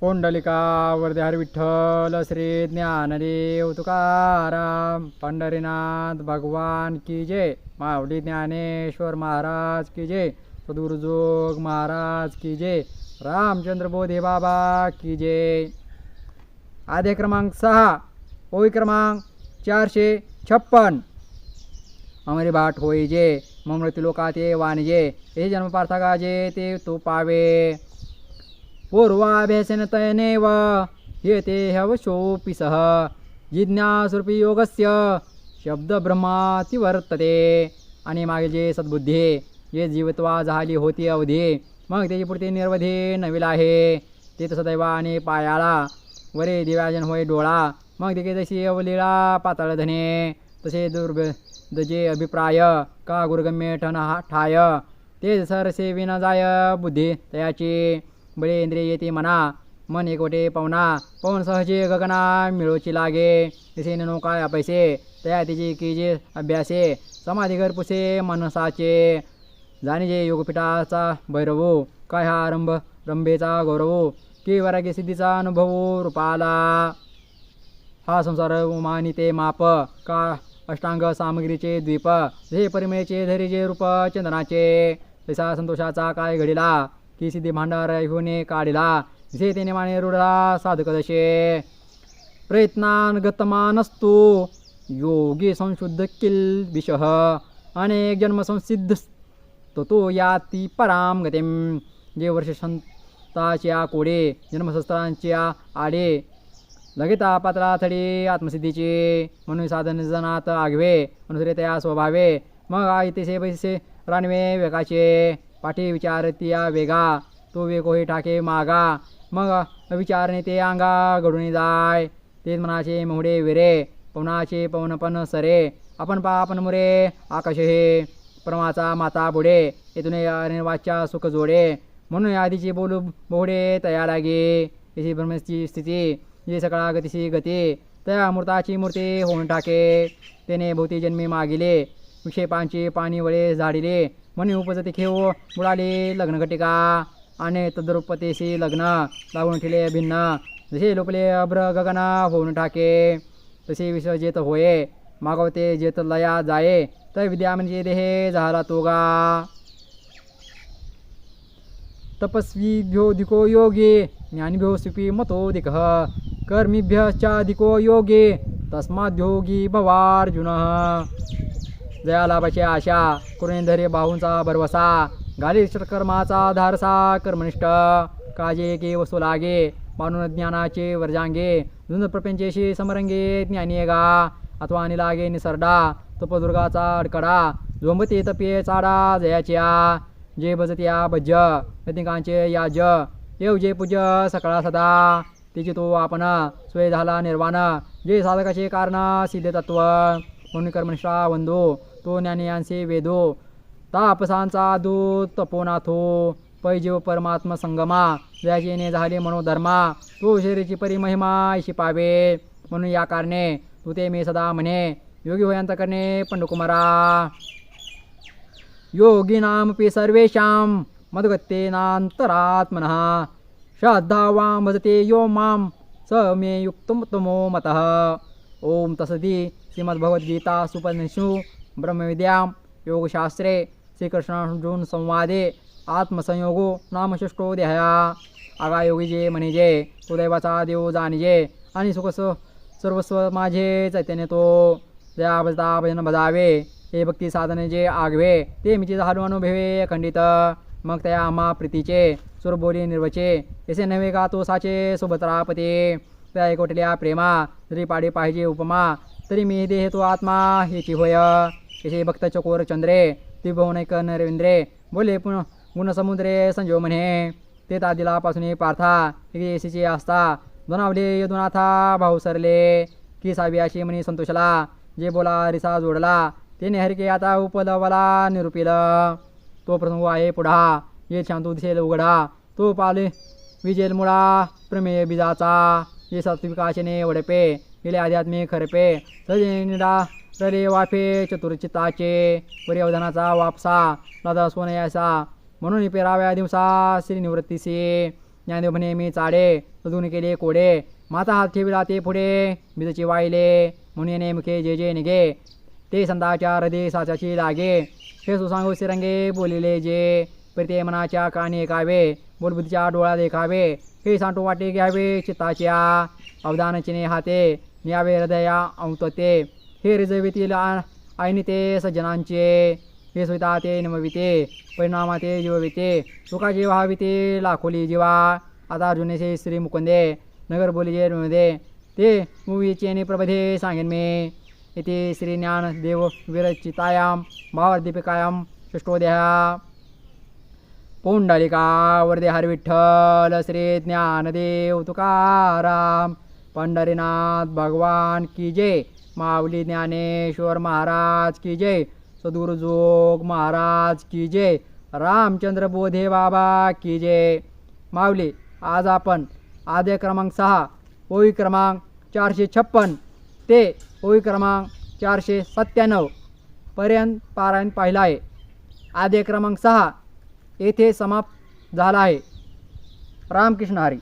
पुंडलिका वरदेहर विठ्ठल श्री ज्ञानदेव तुकाराम पंढरीनाथ भगवान की जय. मावडी ज्ञानेश्वर महाराज की जय. सदुर्जोग महाराज की जय. रामचंद्र बोधे बाबा की जय. आधे क्रमांक सहा ओळी क्रमांक चारशे छप्पन. अमरी भाट होई जे ममृती लोकाते वाणिजे हे जन्म गाजे ते तू पावे. पूर्वाभ्यासेन तयनेव येते हवशोऽपि सह जिज्ञासरूपी योगस्य शब्दब्रह्माती वर्तते आणि मागे जे सद्बुद्धी जे जीवत्वा झाली होती अवधी मग त्याची पुढे निर्वधी नवील आहे। ते तर सदैव आणि पायाला वरे दिव्याजन होय डोळा मग ते जशी अवलीळा पातळधने तसे दुर्ग दजे अभिप्राय का गुरुगम्य ठन हा ठाय। ते सरसे विन जाय बुद्धी तयाची बळे इंद्रिय येते म्हणा मन एकवटे पवना पवन सहजे गगना मिळोची लागे. तिसे नो काय पैसे तया तिची की जे अभ्यासे? समाधी पुसे मनसाचे. जाणीजे योगपीठाचा भैरवो काय हा रंभ रंभेचा गौरव? की वरागी सिद्धीचा अनुभव रूपाला? हा संसार उमानिते माप. का अष्टांग सामग्रीचे द्वीप? जे परिमेचे धैर्यचे रूप चंदनाचे. तसा संतोषाचा काय घडिला? की सिद्धी भांडार होणे काढिला. जे तेने माने रुडला साधक दशे प्रयत्नान गतमानस्तु योगी संशुद्ध किल विषः अनेक जन्म संसिद्ध तो तो याती पराम गतीम. जे वर्ष संताच्या कोडे जन्मशस्त्रांच्या आडे. लगेता पात्रा थडी आत्मसिद्धीचे. म्हणून साधन जनात आगवे. अनुसरे त्या स्वभावे. मग आई पैसे रानवे वेगाचे पाठी विचारती या वेगा तो वेग होई टाके मागा. मग विचारणे ते अंगा घडून जाय. तेच मनाचे मोहडे विरे पवनाचे पवनपण सरे. आपण पा आपण मुरे आकाश हे परमाचा माता बुडे. येथून निर्वाच्या सुख जोडे. म्हणून आधीचे बोलू बोहडे तया लागे तिची ब्रह्मची स्थिती जे सकाळा गतीशी गती. त्या मूर्ताची मूर्ती होऊन टाके. त्याने भोवती जन्मी मागिले. विक्षेपांची पाणी वळे झाडिले. म्हणे उपजती खेव बुडाले लग्न घटिका आणि तद्रुपतीशी लग्न लागून ठेले भिन्न. जसे लोपले अभ्र गगना होऊन टाके तसे विसर्जित होये. मागवते जेत लया जाये तर विद्या म्हणजे देहे झाला तोगा. तपस्वीभ्योधिको योगे ज्ञानिभ्यो सुपी मतो मतोधिक कर्मिभ्यश्चाधिको योगे तस्माद्योगी भवार्जुन. जयालाभाची आशा कुरेंधरे बाहूंचा भरवसा गाली कर्माचा धारसा कर्मनिष्ठ. काजे के वस्तू लागे मानून ज्ञानाचे वर्जांगे झुंज प्रपंचेशी समरंगे ज्ञानी गा. अथवा आणि लागे निसरडा तपदुर्गाचा अडकडा झोंबते तपे चाडा जयाच्या. जे भजत्या भज्ज यतिकांचे याज येव जे पूज सकाळा सदा. तिची तो आपण सोय झाला निर्वाण. जे साधकाचे कारण सिद्ध तत्व. म्हणून कर्मनिष्ठा बंधू तो ज्ञानियांचे वेदो। तापसांचा दूत तपोनाथो। पैजीव परमात्म संगमा। व्याजेने झाले मनोधर्मा। तो शरीराची परिमहिमा शिपावे म्हणून या कारणे तू ते मी सदा म्हणे। योगी होयांत करणे पंडकुमारा। योगिनामपि सर्वेषां मद्गत्येनान्तरात्मनः। श्रद्धावां भजते यो मां। स मे युक्तमो मतः। ॐ तसदी श्रीमद्भगवद्गीता सुपनिषु ब्रह्मविद्यां योगशास्त्रे श्रीकृष्णार्जुन संवादे आत्मसंयोगो नाम षष्ठोध्याया आगा योगी जे म्हणजे तो देव जाणीजे आणि सुख सर्वस्व माझे चैतन्य तो। दया भजता भजन भजावे हे भक्ती साधने जे आगवे ते मिचे झालो अनुभवे खंडित मग त्या आम्हा प्रीतीचे सुर बोली निर्वचे असे नव्हे का तो साचे सुभद्रापते त्या एकवटल्या प्रेमा जरी पाडी पाहिजे उपमा तरी मी देह तो आत्मा हेची होय। यशे भक्त चकोर चंद्रे त्रिभुवनैक नरेंद्रे बोले पुन गुणसमुद्रे संजो म्हणे ते तादिलापासून पार्था येशीचे असता दोनावले यदुनाथा भाऊ सरले की सावी अशी म्हणे संतोषला जे बोला रिसा जोडला ते हरिके आता उपलवला निरुपिल. तो प्रसंग आहे पुढा ये शांतू दिसेल उघडा तो पाले विजेल मुळा प्रमेय बीजाचा ये सात्विकाशने वडपे गेले आध्यात्मिक खरपे सजे निडा रले वाफे चतुर्चिताचे पर्यवधनाचा वापसा लादा सोनयासा म्हणून पेराव्या दिवसा श्री निवृत्तीसी. ज्ञानदेव म्हणे मी चाडे अजून केले कोडे. माता हात ठेविला ते पुढे बिजची वाहिले. म्हणून नेमके जे जे निघे ते संताच्या हृदय साचाची लागे. हे सुसांगू सिरंगे बोलिले जे पर मनाच्या काणी ऐकावे बोलबुद्धीच्या डोळा देखावे हे सांटू वाटे घ्यावे चित्ताच्या अवधानचिने हाते न्यावे हृदया अंतते हे रिजवितील आईनी ते सज्जनांचे हे सुविता ते नमविते परिणामा ते जीवविते सुखाचे व्हाविते लाखोली जीवा. आता अर्जुनेचे श्री मुकुंदे नगर बोलीजे नृदे ते मुवीचे आणि प्रबधे सांगेन मी. इथे श्री ज्ञान देव विरचितायाम भावदीपिकायाम षष्टोध्याया पुंडलिका वरदे हरी विठ्ठल श्री ज्ञानदेव तुकाराम पंढरीनाथ भगवान की जय. माऊली ज्ञानेश्वर महाराज की जय. सद्गुरुजोग महाराज की जय. रामचंद्र बोधे बाबा की जय. माऊली आज आपण आद्य क्रमांक सहा ओळी क्रमांक चारशे छप्पन ते ओळी क्रमांक चारशे सत्त्याण्णव पर्यंत पारायण पाहिलं आहे. आद्य क्रमांक सहा येथे समाप्त झाला आहे. रामकृष्ण हरी.